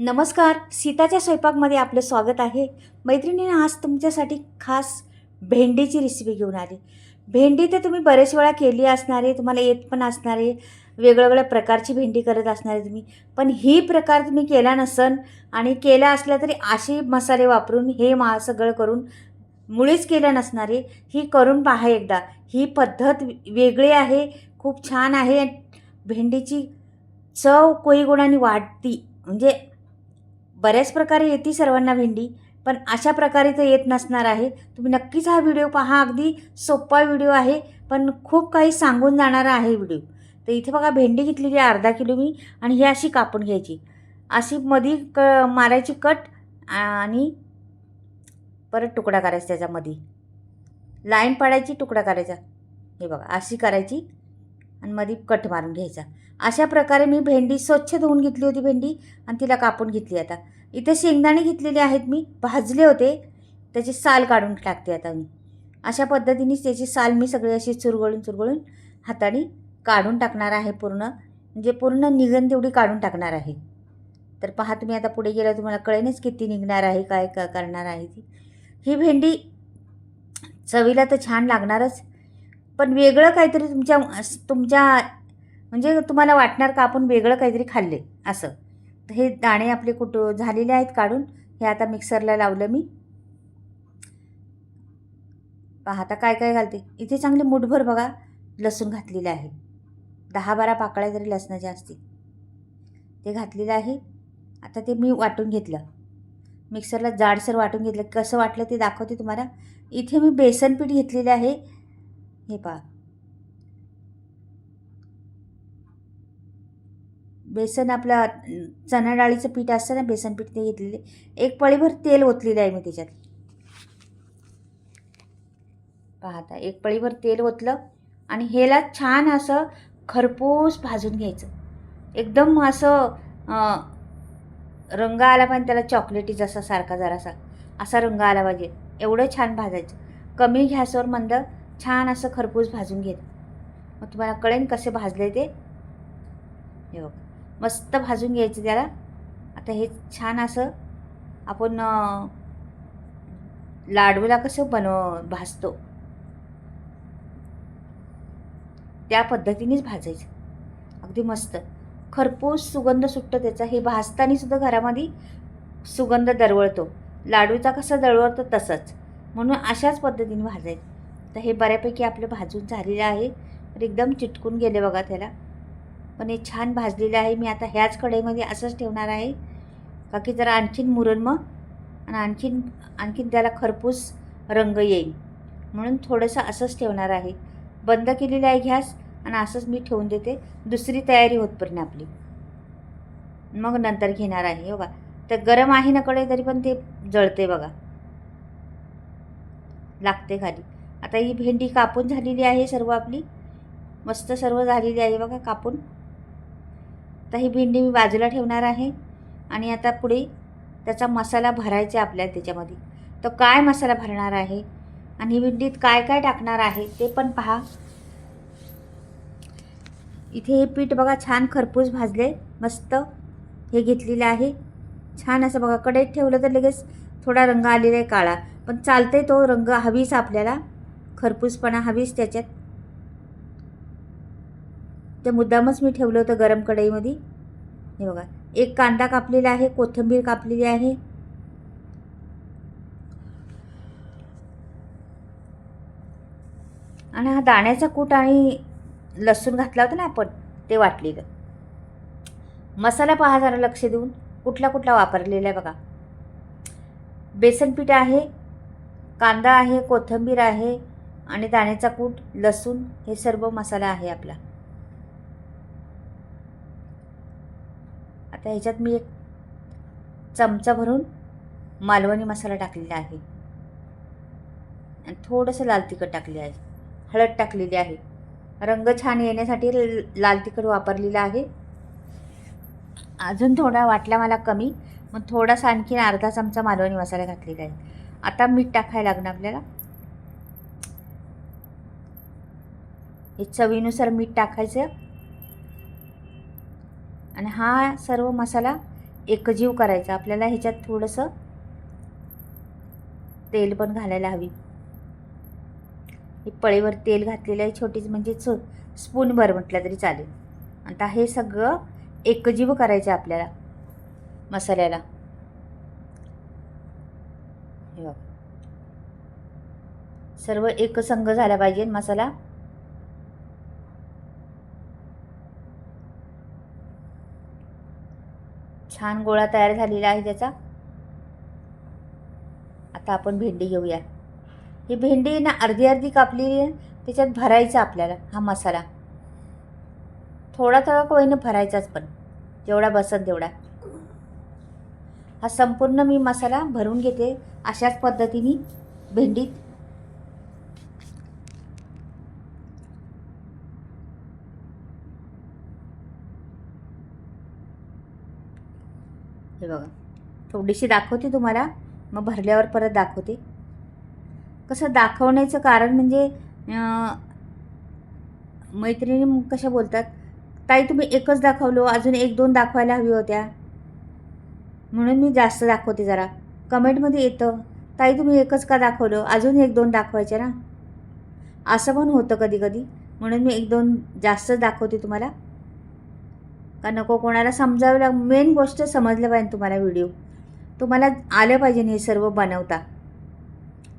नमस्कार सीताच्या स्वयंपाकमध्ये आपलं स्वागत आहे. मैत्रिणीने आज तुमच्यासाठी खास भेंडीची रेसिपी घेऊन आली. भेंडी तर तुम्ही बरेच वेळा केली असणार आहे तुम्हाला येत पण असणार आहे. वेगवेगळ्या प्रकारची भेंडी करत असणार आहे तुम्ही. पण ही प्रकार तुम्ही केला नसन आणि केला असला तरी असे मसाले वापरून हे मा सगळं करून मुळीच केल्या नसणारे ही करून पहा एकदा. ही पद्धत वेगळी आहे खूप छान आहे. भेंडीची चव कोई गुणाने वाढती. म्हणजे बऱ्याच प्रकारे येते सर्वांना भेंडी पण अशा प्रकारे तर येत नसणार आहे. तुम्ही नक्कीच हा व्हिडिओ पहा अगदी सोपा व्हिडिओ आहे पण खूप काही सांगून जाणारा आहे व्हिडिओ. तर इथे बघा भेंडी घेतलेली आहे अर्धा किलो मी आणि ही अशी कापून घ्यायची. अशी मधी क मारायची कट आणि परत तुकडा करायचा त्याच्यामध्ये लाईन पाडायची तुकडा करायचा. हे बघा अशी करायची. आणि मध्ये कट मारून घ्यायचा. अशा प्रकारे मी भेंडी स्वच्छ धुवून घेतली होती भेंडी आणि तिला कापून घेतली आता. इथे शेंगदाणे घेतलेले आहेत मी भाजले होते. त्याची साल काढून टाकते आता मी. अशा पद्धतीनेच त्याची साल मी सगळी अशी चुरगळून चुरगळून हाताने काढून टाकणार आहे पूर्ण. म्हणजे पूर्ण निघन तेवढी काढून टाकणार आहे. तर पहा तुम्ही आता पुढे गेल्यावर तुम्हाला कळेनच किती निघणार आहे काय का करणार आहे ती. ही भेंडी चवीला तर छान लागणारच. पण वेगळं काहीतरी तुमच्या तुमच्या म्हणजे तुम्हाला वाटणार का आपण वेगळं काहीतरी खाल्ले? असं. तर हे दाणे आपले कुठं झालेले आहेत काढून. हे आता मिक्सरला लावलं मी. पहा आता काय काय घालते? इथे चांगले मुठभर बघा लसूण घातलेलं आहे. दहा बारा पाकळ्या जरी लसणाच्या असतील. ते घातलेलं आहे. आता ते मी वाटून घेतलं. मिक्सरला जाडसर वाटून घेतलं. कसं वाटलं ते दाखवते तुम्हाला. इथे मी बेसन पीठ घेतलेलं आहे. हे पहा बेसन आपलं चणा डाळीचं पीठ असतं ना बेसन पीठ ते घेतलेले. एक पळीभर तेल ओतलेलं आहे मी त्याच्यात. पाहता एक पळीभर तेल ओतलं आणि ह्याला छान असं खरपूस भाजून घ्यायचं. एकदम असं रंग आला पाहिजे त्याला चॉकलेटी जसा सारखा जरासा. असा रंग आला पाहिजे. एवढं छान भाजायचं. कमी गॅसवर मंद छान असं खरपूस भाजून घेत. मग तुम्हाला कळेन कसे भाजले ते. हे बघ मस्त भाजून घ्यायचं त्याला. आता हे छान असं आपण लाडूला कसं बनव भाजतो. त्या पद्धतीनेच भाजायचं. अगदी मस्त. खरपूस सुगंध सुटतो त्याचा. हे भाजताना सुद्धा घरामध्ये सुगंध दरवळतो. लाडूचा कसा दरवळतो तसंच. म्हणून अशाच पद्धतीने भाजायचं. तर हे बऱ्यापैकी आपलं भाजून झालेलं आहे. तर एकदम चिटकून गेले बघा त्याला. पण हे छान भाजलेलं आहे. मी आता ह्याच कढईमध्ये असंच ठेवणार आहे. का की जरा आणखीन मुरण मग आणि आणखीन आणखीन त्याला खरपूस रंग येईल. म्हणून थोडंसं असंच ठेवणार आहे. बंद केलेलं आहे गॅस आणि असंच मी ठेवून देते. दुसरी तयारी होतपर्यंत आपली. मग नंतर घेणार आहे हो बघा तर गरम आहे ना कढई तरी पण ते जळते बघा. लागते खाली. आता ही भेंडी कापून झालेली आहे सर्व आपली. मस्त सर्व झालेली आहे बघा कापून. तर ही भेंडी मी बाजूला ठेवणार आहे आणि आता पुढे त्याचा मसाला भरायचा आपल्याला त्याच्यामध्ये. तर काय मसाला भरणार आहे आणि भेंडीत काय काय टाकणार आहे ते पण पहा. इथे हे पीठ बघा छान खरपूस भाजले मस्त हे घेतलेलं आहे. छान असं बघा कढईत ठेवलं तर लगेच थोडा रंग आलेला आहे काळा पण चालते तो रंग हवीच आपल्याला. खरपूसपणा हवीच त्याच्यात. ते मुद्दामच मी ठेवलं होतं गरम कढईमध्ये. हे बघा एक कांदा कापलेला आहे कोथिंबीर कापलेली आहे. आणि हा दाण्याचा कूट आणि लसूण घातला होता ना आपण ते वाटलेलं. मसाला पहा जरा लक्ष देऊन कुठला कुठला वापरलेला आहे बघा. बेसन पीठ आहे कांदा आहे कोथिंबीर आहे आणि दाण्याचा कूट लसूण हे सर्व मसाला आहे आपला. आता ह्याच्यात मी एक चमचा भरून मालवणी मसाला टाकलेला आहे. आणि थोडंसं लाल तिखट टाकले आहे. हळद टाकलेली आहे. रंग छान येण्यासाठी लाल तिखट वापरलेलं आहे. अजून थोडा वाटला मला कमी मग थोडासा आणखीन अर्धा चमचा मालवणी मसाला घातलेला आहे. आता मीठ टाकायला लागणार आपल्याला. हे चवीनुसार मीठ टाकायचं. आणि हा सर्व मसाला एकजीव करायचा. आपल्याला ह्याच्यात थोडंसं तेल पण घालायला हवी. हे पळीवर तेल घातलेलं आहे छोटीच म्हणजे छो स्पूनभर म्हटलं तरी चालेल. आता हे सगळं एकजीव करायचं आहे आपल्याला मसाल्याला. हे सर्व एकसंग झाला पाहिजे मसाला. छान गोळा तयार झालेला आहे त्याचा. आता आपण भेंडी घेऊया. ही भेंडी ना अर्धी अर्धी कापलेली आहे त्याच्यात भरायचा आपल्याला हा मसाला. थोडा थोडा कोईनं भरायचाच पण जेवढा बसत तेवढा. हा संपूर्ण मी मसाला भरून घेते अशाच पद्धतीने भेंडीत. बघा. थोडीशी दाखवते तुम्हाला. मग भरल्यावर परत दाखवते. कसं दाखवण्याचं कारण म्हणजे मैत्रिणी कशा बोलतात? ताई तुम्ही एकच दाखवलो. अजून एक दोन दाखवायला हवी होत्या. म्हणून मी जास्त दाखवते जरा. कमेंटमध्ये येतं ताई तुम्ही एकच का दाखवलं? अजून एक दोन दाखवायचे ना? असं पण होतं कधी कधी. म्हणून मी एक दोन जास्त दाखवते तुम्हाला. का नको कोणाला समजावं लाग मेन गोष्ट समजलं पाहिजे तुम्हाला व्हिडिओ तुम्हाला आलं पाहिजे हे सर्व बनवता.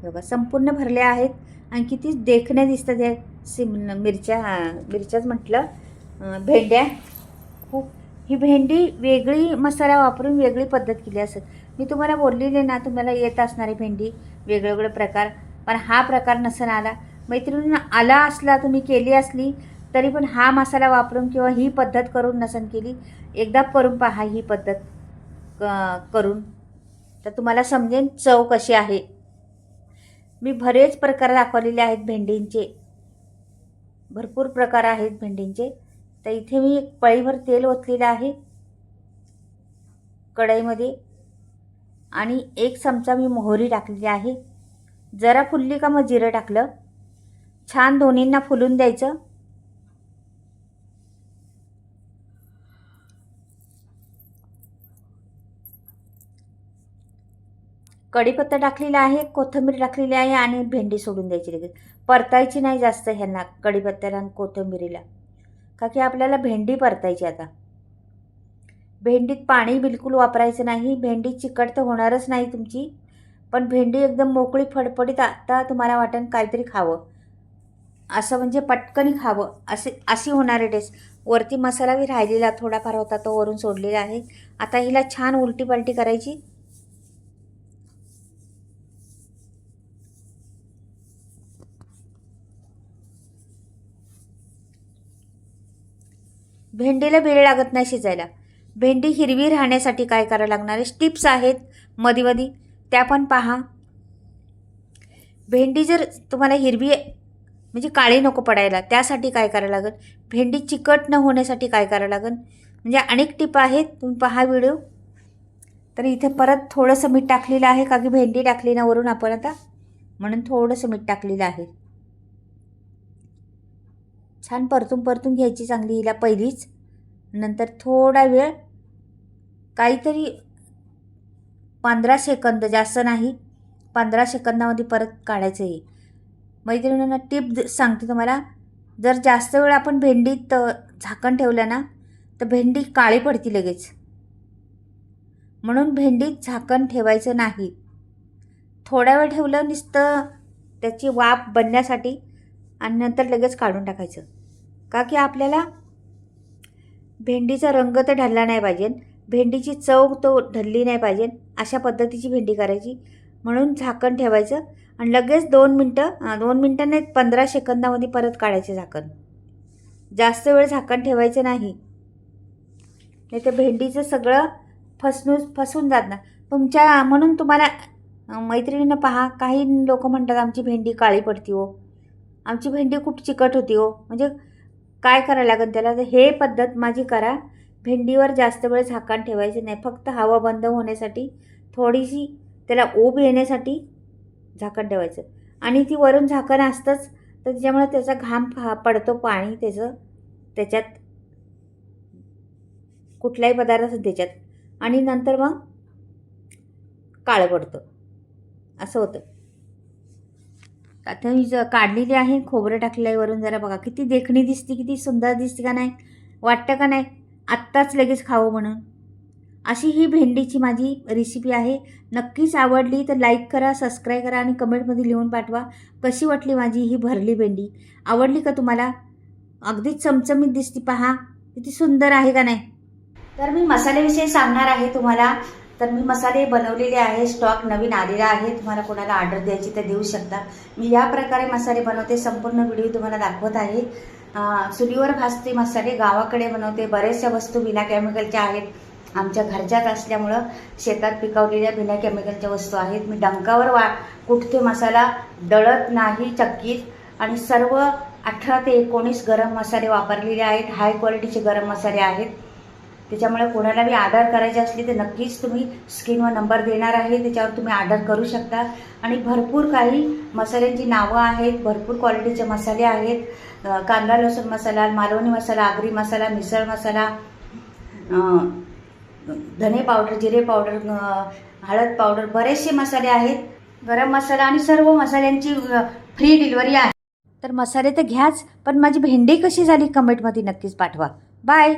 बघा संपूर्ण भरले आहेत. आणि किती देखण्या दिसतात या सिम मिरच्या मिरच्याच म्हटलं. भेंड्या. खूप. ही भेंडी वेगळी मसाला वापरून वेगळी पद्धत केली असत मी तुम्हाला बोललेली ना तुम्हाला येत असणारी भेंडी वेगळे वेगळे प्रकार. पण हा प्रकार नसेल आला. मैत्रिणींना आला असला तुम्ही केली असली तरी पण हा मसाला वापरून किंवा ही पद्धत करून नसन केली एकदा करून पहा ही पद्धत क- करून. तर तुम्हाला समजेन चव कशी आहे. मी बरेच प्रकार दाखवलेले आहेत भेंडींचे. भरपूर प्रकार आहेत भेंडींचे. तर इथे मी एक पळीभर तेल ओतलेलं आहे. कढईमध्ये. आणि एक चमचा मी मोहरी टाकलेली आहे. जरा फुलली का मग जिरं टाकलं. छान दोन्हींना फुलून द्यायचं. कढीपत्ता टाकलेला आहे कोथिंबीर टाकलेली आहे आणि भेंडी सोडून द्यायची लगेच. परतायची नाही जास्त ह्यांना कढीपत्त्याला आणि कोथिंबीरीला. का की आपल्याला भेंडी परतायची आता. भेंडीत पाणी बिलकुल वापरायचं नाही भेंडी चिकट तर होणारच नाही तुमची पण भेंडी एकदम मोकळी फडफडीत आता तुम्हाला वाटेल काहीतरी खावं. असं म्हणजे पटकनी खावं असे अशी होणारे टेस्ट वरती मसाला बी राहिलेला थोडाफार होता तो वरून सोडलेला आहे. आता हिला छान उलटी पलटी करायची. भेंडीला वेळ लागत नाही शिजायला. भेंडी हिरवी राहण्यासाठी काय करावं लागणार? आहे टिप्स आहेत. मध्ये मध्ये त्या पण पहा. भेंडी जर तुम्हाला हिरवी म्हणजे काळी नको पडायला त्यासाठी काय करावं लागेल? भेंडी चिकट न होण्यासाठी काय करावं लागेल? म्हणजे अनेक टिप आहेत. तुम्ही पहा व्हिडिओ. तर इथे परत थोडंसं मीठ टाकलेलं आहे का की भेंडी टाकली ना वरून आपण आता? म्हणून थोडंसं मीठ टाकलेलं आहे. छान परतून परतून घ्यायची चांगली हिला पहिलीच. नंतर थोडा वेळ काहीतरी पंधरा सेकंद जास्त नाही पंधरा सेकंदामध्ये परत काढायचं आहे. मैत्रिणींना टिप सांगते तुम्हाला जर जास्त वेळ आपण भेंडीत झाकण ठेवलं ना तर भेंडी काळी पडती लगेच. म्हणून भेंडीत झाकण ठेवायचं नाही. थोड्या वेळ ठेवलं नुसतं त्याची वाफ बनण्यासाठी आणि नंतर लगेच काढून टाकायचं. का की आपल्याला भेंडीचा रंग तर ढलला नाही पाहिजे. भेंडीची चव तो ढलली नाही पाहिजे. अशा पद्धतीची भेंडी करायची. म्हणून झाकण ठेवायचं. आणि लगेच दोन मिनटं दोन मिनटं नाही पंधरा सेकंदामध्ये परत काढायचे झाकण. जास्त वेळ झाकण ठेवायचं नाही. नाही तर भेंडीचं सगळं फसणूस फसून जात ना तुमच्या म्हणून तुम्हाला मैत्रिणीनं पहा काही लोक म्हणतात आमची भेंडी काळी पडती हो. आमची भेंडी खूप चिकट होती हो. म्हणजे काय करायला लागेल त्याला? तर हे पद्धत माझी करा. भेंडीवर जास्त वेळ झाकण ठेवायचे नाही. फक्त हवा बंद होण्यासाठी थोडीशी त्याला ऊब येण्यासाठी झाकण ठेवायचं. आणि ती वरून झाकण असतंच तर त्याच्यामुळे त्याचा घाम फा पडतो पाणी त्याचं त्याच्यात कुठलाही पदार्थ असेल त्याच्यात. आणि नंतर मग काळं पडतं. असं होतं. आता मी ज काढलेली आहे खोबरं टाकलेलं आहे वरून जरा बघा किती देखणी दिसते किती सुंदर दिसते का नाही वाटतं का नाही आत्ताच लगेच खावं म्हणून. अशी ही भेंडीची माझी रेसिपी आहे. नक्कीच आवडली तर लाईक करा सबस्क्राईब करा आणि कमेंटमध्ये लिहून पाठवा कशी वाटली माझी ही भरली भेंडी. आवडली का तुम्हाला? अगदीच चमचमीत दिसती पहा किती सुंदर आहे का नाही. तर मी मसाल्याविषयी सांगणार आहे तुम्हाला. तर मी मसाले बनवलेले आहे स्टॉक नवीन आलेला आहे तुम्हाला कोणाला ऑर्डर द्यायची तर देऊ शकता. मी या प्रकारे मसाले बनवते संपूर्ण व्हिडिओ तुम्हाला दाखवत आहे. चुलीवर भाजते मसाले गावाकडे बनवते बऱ्याचशा वस्तू बिना केमिकलच्या आहेत. आमच्या घरच्याच असल्यामुळं शेतात पिकवलेल्या बिना केमिकलच्या वस्तू आहेत. मी डंकावर वा कुठते मसाला दळत नाही चक्कीत. आणि सर्व अठरा ते एकोणीस गरम मसाले वापरलेले आहेत. हाय क्वालिटीचे गरम मसाले आहेत. त्याच्यामुळे कोणाला बी ऑर्डर करायची असली तर नक्कीच तुम्ही स्क्रीनवर नंबर देणार आहे त्याच्यावर तुम्ही ऑर्डर करू शकता. आणि भरपूर काही मसाल्यांची नावं आहेत भरपूर क्वालिटीचे मसाले आहेत. कांदा लसूण मसाला मालवणी मसाला आगरी मसाला मिसळ मसाला धने पावडर जिरे पावडर हळद पावडर बरेचसे मसाले आहेत. गरम मसाला आणि सर्व मसाल्यांची फ्री डिलिव्हरी आहे. तर मसाले तर घ्याच पण माझी भेंडी कशी झाली? कमेंटमध्ये नक्कीच पाठवा. बाय